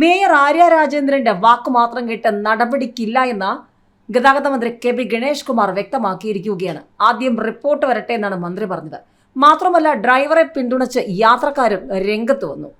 Mayor Arya രാജേന്ദ്രന്റെ വാക്ക് മാത്രം കേട്ട് നടപടിക്കില്ല എന്ന് ഗതാഗത മന്ത്രി കെ പി ഗണേഷ് കുമാർ വ്യക്തമാക്കിയിരിക്കുകയാണ്. ആദ്യം റിപ്പോർട്ട് വരട്ടെ എന്നാണ് മന്ത്രി പറഞ്ഞത്. മാത്രമല്ല ഡ്രൈവറെ പിന്തുണച്ച് യാത്രക്കാരും രംഗത്ത് വന്നു.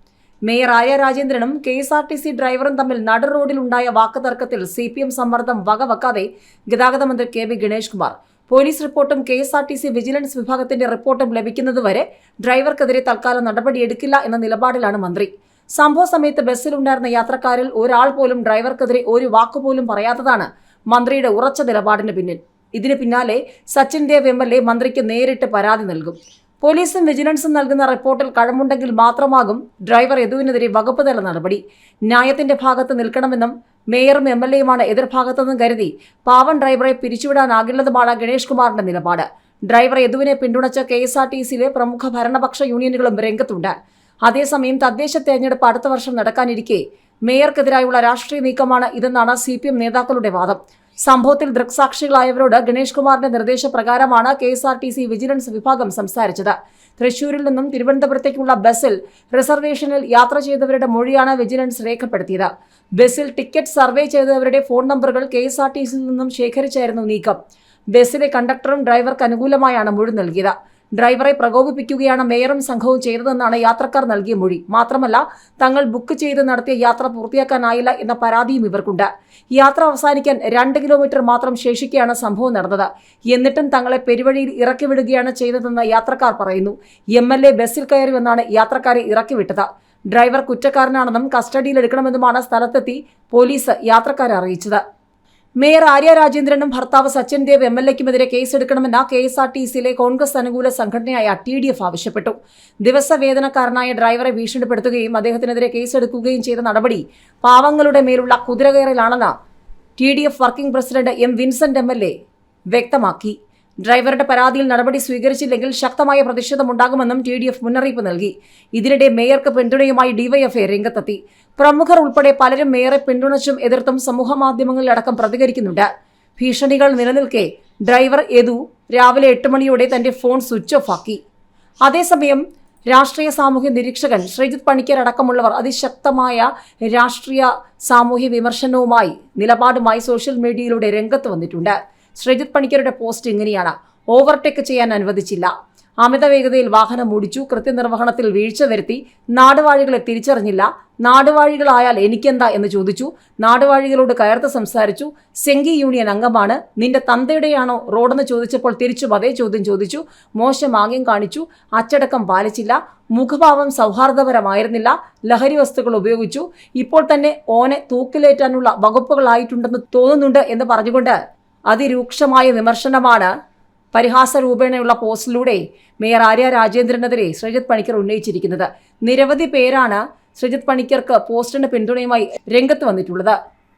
Mayor Arya രാജേന്ദ്രനും K S R T C ഡ്രൈവറും തമ്മിൽ നട റോഡിലുണ്ടായ വാക്കുതർക്കത്തിൽ സി പി എം സമ്മർദ്ദം വകവെക്കാതെ ഗതാഗത മന്ത്രി K P Ganesh Kumar. Police റിപ്പോർട്ടും K S R T C vigilance വിഭാഗത്തിന്റെ റിപ്പോർട്ടും ലഭിക്കുന്നതുവരെ ഡ്രൈവർക്കെതിരെ തൽക്കാലം നടപടിയെടുക്കില്ല എന്ന നിലപാടിലാണ് മന്ത്രി. സംഭവ സമയത്ത് ബസ്സിലുണ്ടായിരുന്ന യാത്രക്കാരിൽ ഒരാൾ പോലും ഡ്രൈവർക്കെതിരെ ഒരു വാക്കുപോലും പറയാത്തതാണ് മന്ത്രിയുടെ ഉറച്ച നിലപാടിന് പിന്നിൽ. ഇതിന് പിന്നാലെ Sachin Dev M L A മന്ത്രിക്ക് നേരിട്ട് പരാതി നൽകും. പോലീസും വിജിലൻസും നൽകുന്ന റിപ്പോർട്ടിൽ കഴമുണ്ടെങ്കിൽ മാത്രമാകും ഡ്രൈവർ യദുവിനെതിരെ വകുപ്പ് തല നടപടി. ന്യായത്തിന്റെ ഭാഗത്ത് നിൽക്കണമെന്നും മേയറും എം എൽ എയുമാണ് എതിർഭാഗത്തെന്നും കരുതി പാവൻ ഡ്രൈവറെ പിരിച്ചുവിടാനാകില്ലെന്നുമാണ് ഗണേഷ് കുമാറിന്റെ നിലപാട്. ഡ്രൈവർ യദുവിനെ പിന്തുണച്ച കെ എസ് ആർ ടി സിയിലെ പ്രമുഖ ഭരണപക്ഷ യൂണിയനുകളും രംഗത്തുണ്ട്. അതേസമയം തദ്ദേശ തെരഞ്ഞെടുപ്പ് അടുത്ത വർഷം നടക്കാനിരിക്കെ മേയർക്കെതിരായുള്ള രാഷ്ട്രീയ നീക്കമാണ് ഇതെന്നാണ് സി പി എം നേതാക്കളുടെ വാദം. സംഭവത്തിൽ ദൃക്സാക്ഷികളായവരോട് ഗണേഷ് കുമാറിന്റെ നിർദ്ദേശപ്രകാരമാണ് K S R T C vigilance വിഭാഗം സംസാരിച്ചത്. തൃശൂരിൽ നിന്നും തിരുവനന്തപുരത്തേക്കുള്ള ബസ്സിൽ റിസർവേഷനിൽ യാത്ര ചെയ്തവരുടെ മൊഴിയാണ് വിജിലൻസ് രേഖപ്പെടുത്തിയത്. ബസ്സിൽ ടിക്കറ്റ് സർവേ ചെയ്തവരുടെ ഫോൺ നമ്പറുകൾ കെ എസ് ആർ ടി സിയിൽ നിന്നും ശേഖരിച്ചായിരുന്നു നീക്കം. ബസ്സിലെ കണ്ടക്ടറും ഡ്രൈവർക്ക് അനുകൂലമായാണ് മൊഴി നൽകിയത്. ഡ്രൈവറെ പ്രകോപിപ്പിക്കുകയാണ് മേയറും സംഘവും ചെയ്തതെന്നാണ് യാത്രക്കാർ നൽകിയ മൊഴി. മാത്രമല്ല തങ്ങൾ ബുക്ക് ചെയ്ത് നടത്തിയ യാത്ര പൂർത്തിയാക്കാനായില്ല എന്ന പരാതിയും ഇവർക്കുണ്ട്. യാത്ര അവസാനിക്കാൻ രണ്ട് കിലോമീറ്റർ മാത്രം ശേഷിക്കെയാണ് സംഭവം നടന്നത്. എന്നിട്ടും തങ്ങളെ പെരുവഴിയിൽ ഇറക്കി വിടുകയാണ് ചെയ്തതെന്ന് യാത്രക്കാർ പറയുന്നു. എം എൽ എ ബസ്സിൽ യാത്രക്കാരെ ഇറക്കിവിട്ടത്. ഡ്രൈവർ കുറ്റക്കാരനാണെന്നും കസ്റ്റഡിയിലെടുക്കണമെന്നുമാണ് സ്ഥലത്തെത്തി പോലീസ് യാത്രക്കാരെ അറിയിച്ചത്. മേയർ ആര്യ രാജേന്ദ്രനും ഭർത്താവ് സച്ചിൻ ദേവ് എം എൽ എക്കുമെതിരെ കേസെടുക്കണമെന്ന കെ എസ് ആർ ടി സിയിലെ കോൺഗ്രസ് അനുകൂല സംഘടനയായ ടി ഡി എഫ് ആവശ്യപ്പെട്ടു. ദിവസവേതനക്കാരനായ ഡ്രൈവറെ ഭീഷണിപ്പെടുത്തുകയും അദ്ദേഹത്തിനെതിരെ കേസെടുക്കുകയും ചെയ്ത നടപടി പാവങ്ങളുടെ മേലുള്ള കുതിരകയറലാണെന്ന് T D F working president M Vincent M L A വ്യക്തമാക്കി. ഡ്രൈവറുടെ പരാതിയിൽ നടപടി സ്വീകരിച്ചില്ലെങ്കിൽ ശക്തമായ പ്രതിഷേധമുണ്ടാകുമെന്നും ടി ഡി എഫ് മുന്നറിയിപ്പ് നൽകി. ഇതിനിടെ മേയർക്ക് പിന്തുണയുമായി ഡിവൈഎഫ്ഐ രംഗത്തെത്തി. പ്രമുഖർ ഉൾപ്പെടെ പലരും മേയറെ പിന്തുണച്ചും എതിർത്തും സമൂഹമാധ്യമങ്ങളിലടക്കം പ്രതികരിക്കുന്നുണ്ട്. ഭീഷണികൾ നിലനിൽക്കെ ഡ്രൈവർ യദു രാവിലെ എട്ട് മണിയോടെ തന്റെ ഫോൺ സ്വിച്ച് ഓഫ് ആക്കി. അതേസമയം രാഷ്ട്രീയ സാമൂഹ്യ നിരീക്ഷകൻ ശ്രീജിത് പണിക്കർ അടക്കമുള്ളവർ അതിശക്തമായ രാഷ്ട്രീയ സാമൂഹ്യ വിമർശനവുമായി നിലപാടുമായി സോഷ്യൽ മീഡിയയിലൂടെ രംഗത്ത് വന്നിട്ടുണ്ട്. ശ്രീജിത്ത് പണിക്കരുടെ പോസ്റ്റ് ഇങ്ങനെയാണ്. ഓവർടേക്ക് ചെയ്യാൻ അനുവദിച്ചില്ല. അമിത വേഗതയിൽ വാഹനം ഓടിച്ചു. കൃത്യനിർവഹണത്തിൽ വീഴ്ച വരുത്തി. നാടുവാഴികളെ തിരിച്ചറിഞ്ഞില്ല. നാടുവാഴികളായാൽ എനിക്കെന്താ എന്ന് ചോദിച്ചു. നാടുവാഴികളോട് കയർത്ത് സംസാരിച്ചു. സെങ്കി യൂണിയൻ അംഗമാണ്. നിന്റെ തന്തയുടെയാണോ റോഡെന്ന് ചോദിച്ചപ്പോൾ തിരിച്ചും അതേ ചോദ്യം ചോദിച്ചു. മോശം ആംഗ്യം കാണിച്ചു. അച്ചടക്കം പാലിച്ചില്ല. മുഖഭാവം സൗഹാർദ്ദപരമായിരുന്നില്ല. ലഹരി വസ്തുക്കൾ ഉപയോഗിച്ചു. ഇപ്പോൾ തന്നെ ഓനെ തൂക്കിലേറ്റാനുള്ള വകുപ്പുകളായിട്ടുണ്ടെന്ന് തോന്നുന്നുണ്ട് എന്ന് പറഞ്ഞുകൊണ്ട് അതിരൂക്ഷമായ വിമർശനമാണ് പരിഹാസ രൂപേണയുള്ള പോസ്റ്റിലൂടെ മേയർ ആര്യ രാജേന്ദ്രനെതിരെ ശ്രീജിത് പണിക്കർ ഉന്നയിച്ചിരിക്കുന്നത്. നിരവധി പേരാണ് ശ്രീജിത് പണിക്കർക്ക് പോസ്റ്റിന് പിന്തുണയുമായി രംഗത്ത് വന്നിട്ടുള്ളത്.